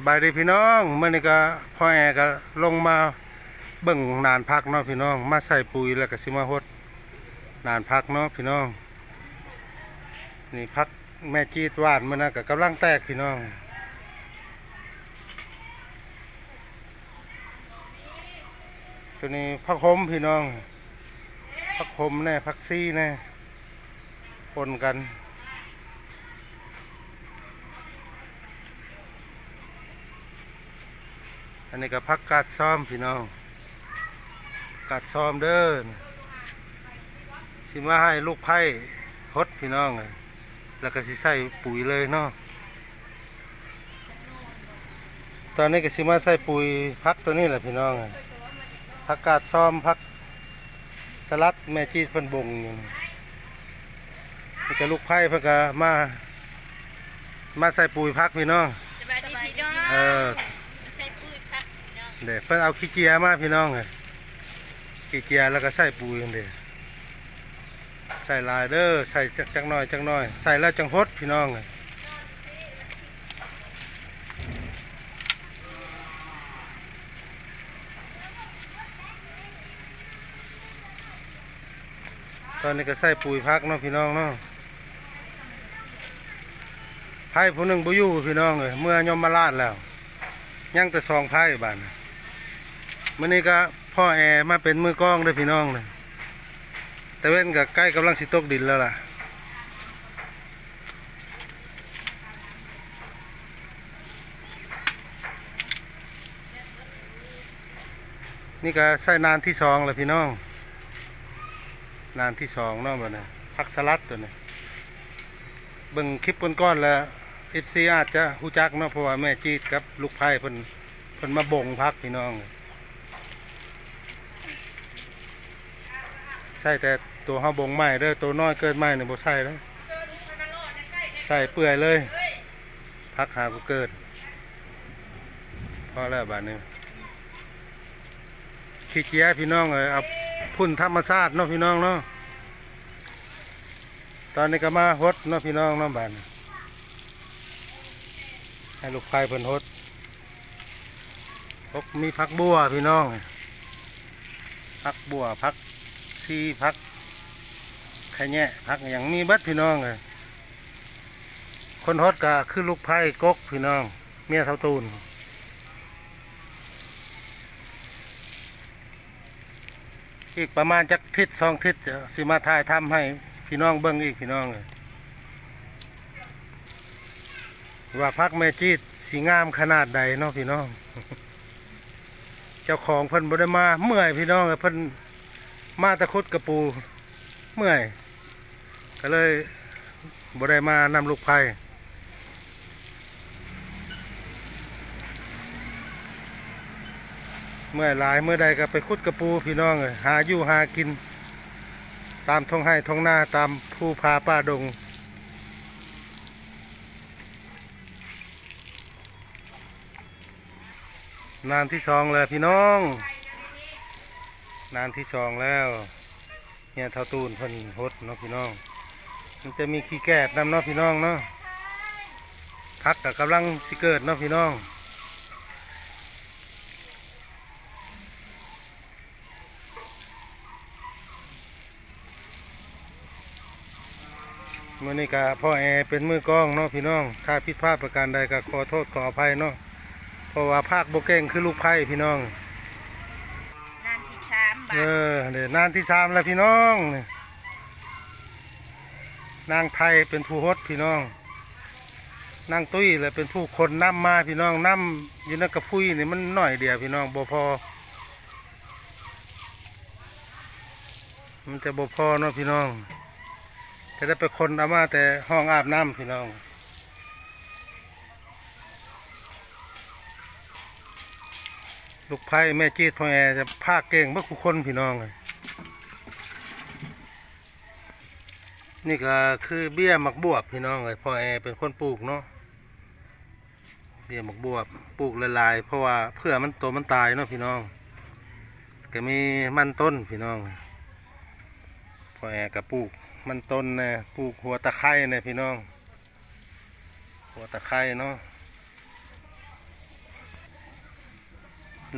สบายดีพี่น้องเมื่อนี้ก็พ่อแอก็ลงมาเบิ่งนานพักเนาะพี่น้อง มาใส่ปุ๋ยแล้วก็สิมาฮดนานพักเนาะพี่น้อง นี่พักแม่จีดวาดมันนะก็กำลังแตกพี่น้องตัวนี้พักหมพี่น้อง พักหมแน่พักซี่แน่ปนกัน อันนี้ก็พักกาดซ้อมพี่น้องกาดซ้อมเด้อสิมาให้ลูกไผ่ฮดพี่น้องเลยแล้วก็สิใส่ปุ๋ยเลยเนาะตอนนี้ก็สิมาใส่ปุ๋ยพักตัวนี้แหละพี่น้องเอ้ยพักกาดซ้อมพักสลัดแม่จีดเพิ่นบงอยู่นี่นี่ก็ลูกไผ่เพิ่นก็มา มาใส่ปุ๋ยพักพี่น้องสบายดีพี่น้องเออ ใช้ปุ๋ยพักพี่น้อง เด็กเพิ่นเอาขี้เกียมาพี่น้องเลยขี้เกียแล้วก็ใส่ปุ๋ยจังเด็ใส่ลายเด้อใส่จักจักหน่อยจักหน่อย ใส่แล้วจังฮดพี่น้องเลยตอนนี้ก็ใส่ปุ๋ยพักเนาะพี่น้องเนาะไผ่ผู้หนึ่งบ่อยู่พี่น้องเลยเมื่อยมมาลาดแล้ว ยังแต่ซองไพ่บ้าน มื่อนี้ก็พ่อแอมาเป็นมือกล้องด้วยพี่น้องเลยแต่เว้นกับใกล้กำลังสิตกดินแล้วล่ะ นี่ก็ใส่นานที่สองแล้วพี่น้อง นานที่สองเนาะบัดนี้พักสลัดตัวนี้เบิ่งคลิปก้อนๆแล้วเอฟซีอาจจะหูจักเนาะเพราะว่าแม่จีดกับลูกไผ่เพิ่นเพิ่นมาบ่งพักพี่น้อง ใช่แต่ตัวเฮาบงใหม่เด้อตัวน้อยเกินใหม่เนี่ยบ่ใช่แล้วใส่เปื่อยเลย พักหากูเกิดพอแล้วบาดนี้ขี้เกียจพี่น้องเอยเอาพุ่นธรรมชาติเนาะพี่น้องเนาะตอนนี้ก็มาฮดเนาะพี่น้องเนาะบาดนี้ให้ลูกไฟเพิ่นฮดพกมีพักบัวพี่น้องพักบัวพัก ซีพักไข่แง่พักอย่างมีเบัดพี่น้องเลยคนฮอดก็คือลูกไผ่กกพี่น้อง เมียเท่าตูนอีกประมาณจักทิศสองทิศสิมาถ่ายทำให้พี่น้องเบิ้งอีกพี่น้องเลยว่าพักแม่จีดสีงามขนาดใดเนาะพี่น้อง เจ้าของเพิ่นบดมาเมื่อยพี่น้องเอ้ยเพิ่น มาตะคุดกระปู เมื่อย ก็เลยบ่ได้มานำลูกไผ่เมื่อยหลายเมื่อใดก็ไปคุดกระปูพี่น้องเอ้ยหาอยู่หากิน ตามท้องไห้ท้องหน้าตามภูพาป่าดง นานที่สองแล้วพี่น้อง นานที่สองแล้วเนี่ยเท่าตูนพิ่นฮดเนาะพี่น้อง มันจะมีขี้แกบนำเนาะพี่น้องเนาะพักกับกำลังสิเกิดเนาะพี่น้องมื่อนี้ก็พ่อแอเป็นมือกล้องเนาะพี่น้องถ้าผิดพลาดประการใดก็ขอโทษขออภัยเนาะเพราะว่าภาคโบเก่งคือลูกไพ่พี่น้อง ที่สามบาเออเดี๋ยวนานที่สามแล้วพี่น้องนี่นางไทยเป็นผู้ฮดพี่น้อง นางตุ้ยแหละเป็นผู้คนนำมาพี่น้องนำอยู่ในกระพุ้ยนี่มันหน่อยเดียวพี่น้องบ่พอ มันจะบ่พอเนาะพี่น้องจะได้ไปคนเอามาแต่ห้องอาบน้ำพี่น้อง ลูกไผ่แม่จีดพ่อแอจะภาคเก่งเมื่อคุคนพี่น้องเลยนี่ก็คือเบี้ยหมักบวบพี่น้องเลยพ่อแอเป็นคนปลูกเนาะเบี้ยหมักบวบปลูกละลายๆเพราะว่าเพื่อมันโตมันตายเนาะพี่น้อง ก็มีมันต้นพี่น้องพ่อแอก็ปลูกมันต้นนะปลูกหัวตะไคร้นะพี่น้อง หัวตะไคร้เนาะ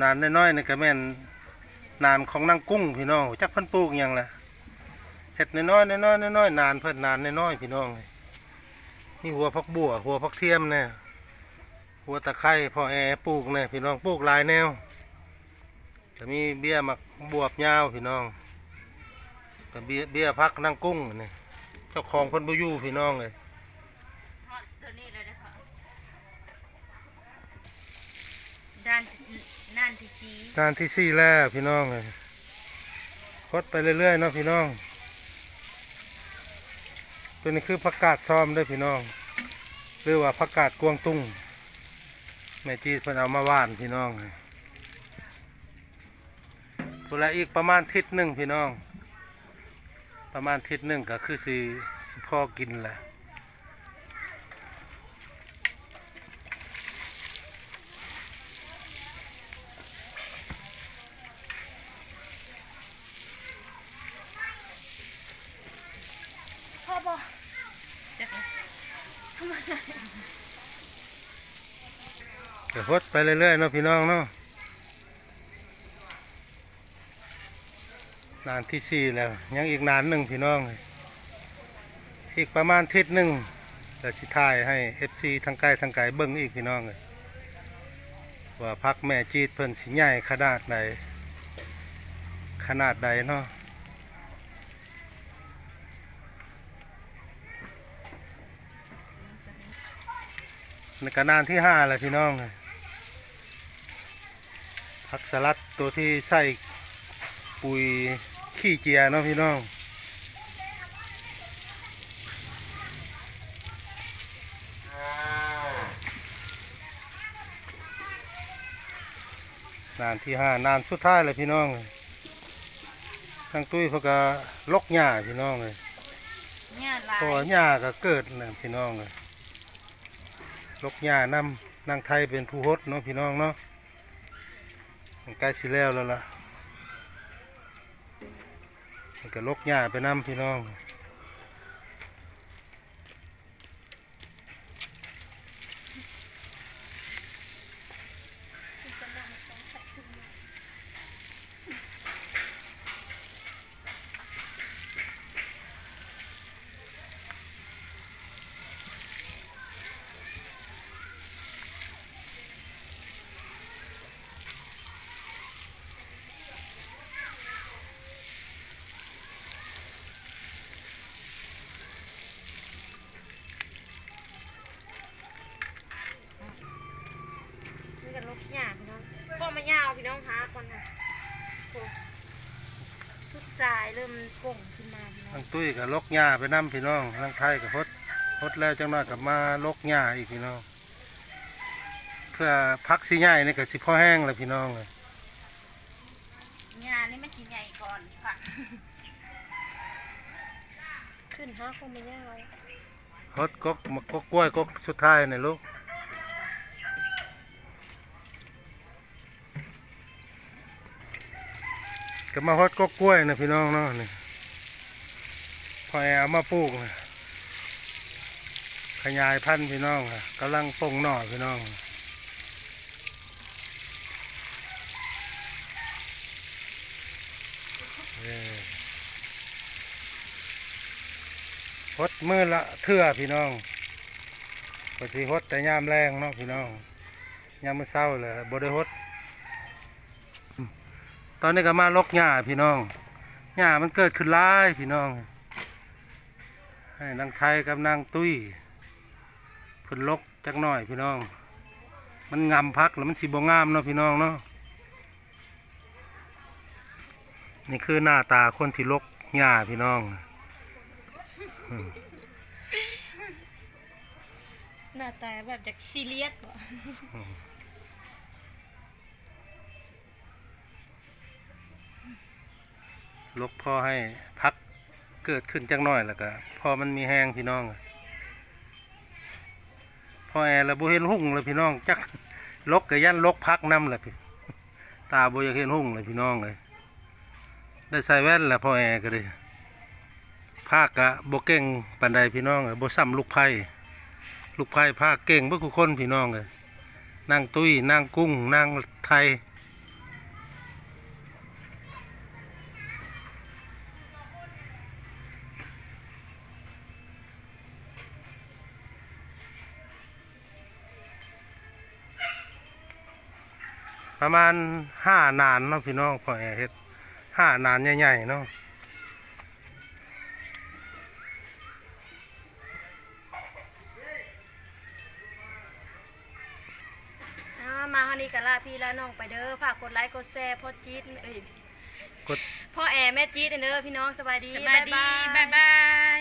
นานน้อยๆนี่ก็แม่นนานของนางกุ้งพี่น้องจักเพิ่นปลูกยังล่ะเฮ็ดน้อยๆน้อยๆน้อยๆนานเพิ่นนานน้อยๆพี่น้องนี่หัวพักบัวหัวพักเทียมเนี่ยหัวตะไคร้พอแอปลูกเนี่ยพี่น้องปลูกหลายแนวจะมีเบี้ยหมักบวบยาวพี่น้องก็เบี้ยเบี้ยพักนางกุ้งเนี่ยเจ้าของเพิ่นบ่อยู่พี่น้องเลยด้าน ด้านที่ชีงานที่สี่แล้วพี่น้องเลยคดไปเรื่อยๆเนาะพี่น้อง ตัวนี้คือผักกาดซ้อมด้วยพี่น้อง หรือว่าผักกาดกวงตุ้งแม่จีเพิ่นเอามาว่านพี่น้องตัวละอีกประมาณทิศหนึ่งพี่น้อง ประมาณทิศหนึ่งก็คือสิสิพ่อกินแหละ พ่อบอกจักเลย ก็คดไปเรื่อยๆเนาะพี่น้องเนาะนานที่สี่แล้ว ยังอีกนานหนึ่งพี่น้อง อีกประมาณทิศหนึ่งเดี๋ยวชิทายให้เอฟซีทางไกลทางไกลเบิ้งอีกพี่น้องเลยว่าพักแม่จีดเพิ่นสิใหญ่ขนาดใดขนาดใดเนาะ ในกระนานที่ห้าแล้วพี่น้องเลยพักสลัดตัวที่ใส่ปุ๋ยขี้เจียเนาะพี่น้องนานที่ห้านานสุดท้ายเลยพี่น้องทางตุ้ยเขาก็ลกหญ้าพี่น้องเลยเนี่ยลาเพราะว่ายหญ้าก็เกิดนะพี่น้องเลย ลกหญ้านำนางไทยเป็นผู้ฮดเนาะพี่น้องเนาะใกล้สิแล้วแล้วล่ะมันก็ลกหญ้าไปนำพี่น้อง หญ้าพี่น้องพ่อมายาวพี่น้องหาก่อนนะโอ้ทุกสายเริ่มป่งขึ้นมาพี่น้อทางงตุ้ยก็ลกหญ้าไปนำพี่น้องทางไทยก็ฮดฮดแล้วจังน้อยกับมาลกหญ้าอีกพี่น้อง เพื่อพักสิใหญ่นี่ก็สิพ่อแห้งแล้วพี่น้องเลยหญ้านี่มันชิ้นใหญ่ก่อนค่ะขึ้นหาพ่อมายาวฮดกกมากกกล้วยกกสุดท้ายนี่ลูก ก็มาฮอดกกกล้วยนะพี่น้องเนาะนี่พอแอเอามาปลูกนะขยายพันธุ์พี่น้องอะกำลังปงหน่อพี่น้องเอ้ยฮดมือละเทื่อพี่น้องปกติฮดแต่ยามแรงเนาะพี่น้องยามมื้อเช้าเลยบ่ได้ฮด ตอนนี้ก็มาลกหญ้าพี่น้องหญ้ามันเกิดขึ้นหลายพี่น้อง ให้นางไทยกับนางตุ้ยพิ่นลกจักหน่อยพี่น้อง มันงามพักแล้วมันสีบงามเนาะพี่น้องเนาะนี่คือหน้าตาคนที่ลกหญ้าพี่น้องหน้าตาแบบจากซีเรียสบ่ ลกพอให้พักเกิดขึ้นจักหน่อยแล้วก็พอมันมีแห้งพี่น้องพอแอร์แล้วบ่เห็นหุ่งเลยพี่น้องจักลกกับยันลกพักน้ำเลยพี่ตาบ่อยากเห็นหุ่งเลยพี่น้องเลยได้ใส่แว่นแล้วพอแอร์ก็เลยภาคกะบ่เก่งปานใดพี่น้องเลยบ่ซ้ำลูกไผ่ลูกไผ่ภาคเก่งเบ่ทุกคนพี่น้องเลยนางตุ้ยนางกุ้งนางไทย ประมาณห้านานเนาะพี่น้องพ่อแอเฮ็ดห้านานใหญ่ๆเนาะอ่ามาฮานี้ก็ลาพี่ลาน้องไปเด้อฝากกดไลค์กดแชร์พ่อจี๊ดเอ้ยกดพ่อแอร์แม่จี๊ดเด้อพี่น้องสบายดีสบายดีบ๊ายบาย